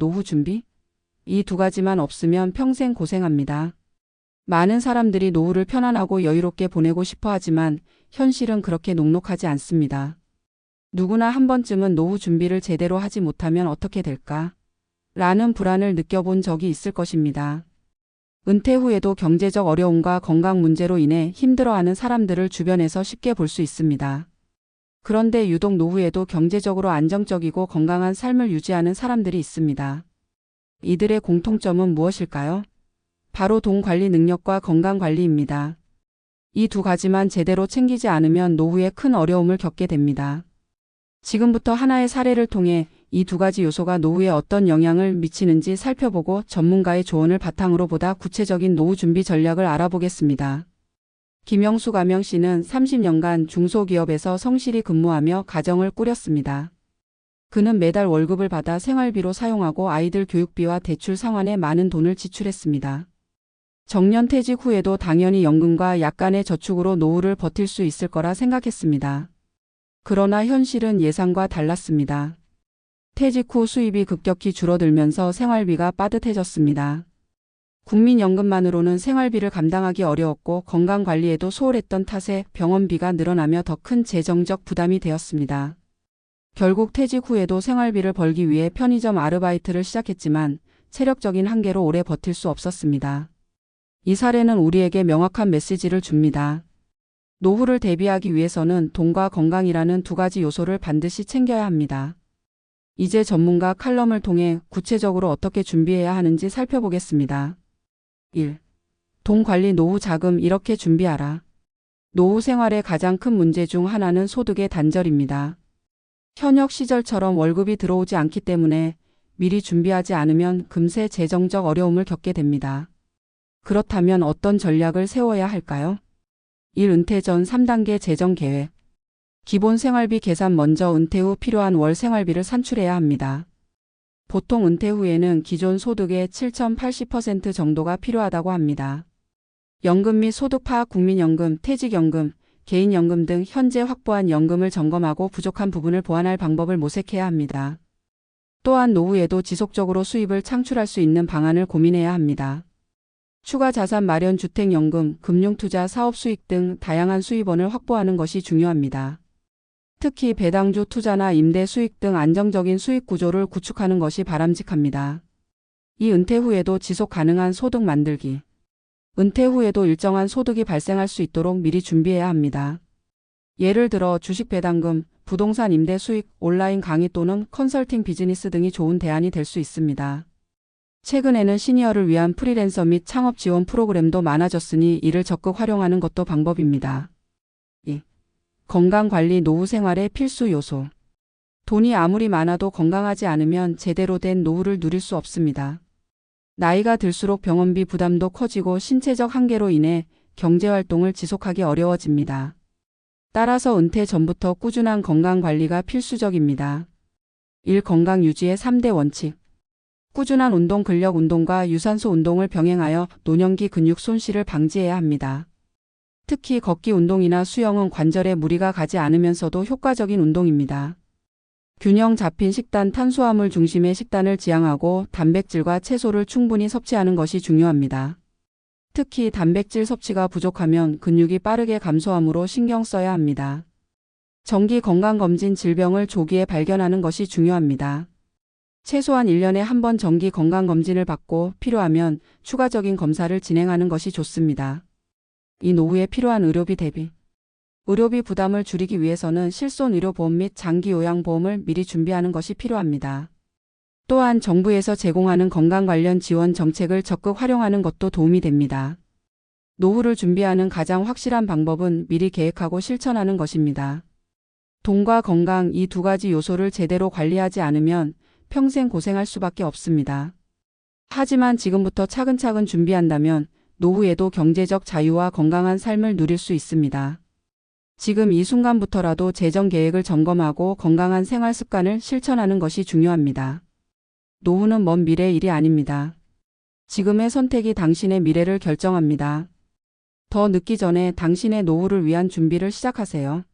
노후 준비? 이 두 가지만 없으면 평생 고생합니다. 많은 사람들이 노후를 편안하고 여유롭게 보내고 싶어 하지만 현실은 그렇게 녹록하지 않습니다. 누구나 한 번쯤은 노후 준비를 제대로 하지 못하면 어떻게 될까? 라는 불안을 느껴본 적이 있을 것입니다. 은퇴 후에도 경제적 어려움과 건강 문제로 인해 힘들어하는 사람들을 주변에서 쉽게 볼 수 있습니다. 그런데 유독 노후에도 경제적으로 안정적이고 건강한 삶을 유지하는 사람들이 있습니다. 이들의 공통점은 무엇일까요? 바로 돈 관리 능력과 건강 관리입니다. 이 두 가지만 제대로 챙기지 않으면 노후에 큰 어려움을 겪게 됩니다. 지금부터 하나의 사례를 통해 이 두 가지 요소가 노후에 어떤 영향을 미치는지 살펴보고 전문가의 조언을 바탕으로 보다 구체적인 노후 준비 전략을 알아보겠습니다. 김영수 가명 씨는 30년간 중소기업에서 성실히 근무하며 가정을 꾸렸습니다. 그는 매달 월급을 받아 생활비로 사용하고 아이들 교육비와 대출 상환에 많은 돈을 지출했습니다. 정년 퇴직 후에도 당연히 연금과 약간의 저축으로 노후를 버틸 수 있을 거라 생각했습니다. 그러나 현실은 예상과 달랐습니다. 퇴직 후 수입이 급격히 줄어들면서 생활비가 빠듯해졌습니다. 국민연금만으로는 생활비를 감당하기 어려웠고 건강관리에도 소홀했던 탓에 병원비가 늘어나며 더 큰 재정적 부담이 되었습니다. 결국 퇴직 후에도 생활비를 벌기 위해 편의점 아르바이트를 시작했지만 체력적인 한계로 오래 버틸 수 없었습니다. 이 사례는 우리에게 명확한 메시지를 줍니다. 노후를 대비하기 위해서는 돈과 건강이라는 두 가지 요소를 반드시 챙겨야 합니다. 이제 전문가 칼럼을 통해 구체적으로 어떻게 준비해야 하는지 살펴보겠습니다. 1. 돈 관리 노후 자금 이렇게 준비하라. 노후 생활의 가장 큰 문제 중 하나는 소득의 단절입니다. 현역 시절처럼 월급이 들어오지 않기 때문에 미리 준비하지 않으면 금세 재정적 어려움을 겪게 됩니다. 그렇다면 어떤 전략을 세워야 할까요? 1. 은퇴 전 3단계 재정 계획. 기본 생활비 계산 먼저 은퇴 후 필요한 월 생활비를 산출해야 합니다. 보통 은퇴 후에는 기존 소득의 7.80% 정도가 필요하다고 합니다. 연금 및 소득 파악 국민연금, 퇴직연금, 개인연금 등 현재 확보한 연금을 점검하고 부족한 부분을 보완할 방법을 모색해야 합니다. 또한 노후에도 지속적으로 수입을 창출할 수 있는 방안을 고민해야 합니다. 추가 자산 마련 주택연금, 금융투자 사업 수익 등 다양한 수입원을 확보하는 것이 중요합니다. 특히 배당주 투자나 임대 수익 등 안정적인 수익 구조를 구축하는 것이 바람직합니다. 이 은퇴 후에도 지속 가능한 소득 만들기. 은퇴 후에도 일정한 소득이 발생할 수 있도록 미리 준비해야 합니다. 예를 들어 주식 배당금, 부동산 임대 수익, 온라인 강의 또는 컨설팅 비즈니스 등이 좋은 대안이 될 수 있습니다. 최근에는 시니어를 위한 프리랜서 및 창업 지원 프로그램도 많아졌으니 이를 적극 활용하는 것도 방법입니다. 2. 건강관리 노후 생활의 필수 요소. 돈이 아무리 많아도 건강하지 않으면 제대로 된 노후를 누릴 수 없습니다. 나이가 들수록 병원비 부담도 커지고 신체적 한계로 인해 경제활동을 지속하기 어려워집니다. 따라서 은퇴 전부터 꾸준한 건강관리가 필수적입니다. 1. 건강 유지의 3대 원칙. 꾸준한 운동 근력 운동과 유산소 운동을 병행하여 노년기 근육 손실을 방지해야 합니다. 특히 걷기 운동이나 수영은 관절에 무리가 가지 않으면서도 효과적인 운동입니다. 균형 잡힌 식단 탄수화물 중심의 식단을 지향하고 단백질과 채소를 충분히 섭취하는 것이 중요합니다. 특히 단백질 섭취가 부족하면 근육이 빠르게 감소하므로 신경 써야 합니다. 정기 건강검진 질병을 조기에 발견하는 것이 중요합니다. 최소한 1년에 한 번 정기 건강검진을 받고 필요하면 추가적인 검사를 진행하는 것이 좋습니다. 이 노후에 필요한 의료비 대비. 의료비 부담을 줄이기 위해서는 실손 의료보험 및 장기 요양보험을 미리 준비하는 것이 필요합니다. 또한 정부에서 제공하는 건강 관련 지원 정책을 적극 활용하는 것도 도움이 됩니다. 노후를 준비하는 가장 확실한 방법은 미리 계획하고 실천하는 것입니다. 돈과 건강 이 두 가지 요소를 제대로 관리하지 않으면 평생 고생할 수밖에 없습니다. 하지만 지금부터 차근차근 준비한다면 노후에도 경제적 자유와 건강한 삶을 누릴 수 있습니다. 지금 이 순간부터라도 재정 계획을 점검하고 건강한 생활 습관을 실천하는 것이 중요합니다. 노후는 먼 미래 일이 아닙니다. 지금의 선택이 당신의 미래를 결정합니다. 더 늦기 전에 당신의 노후를 위한 준비를 시작하세요.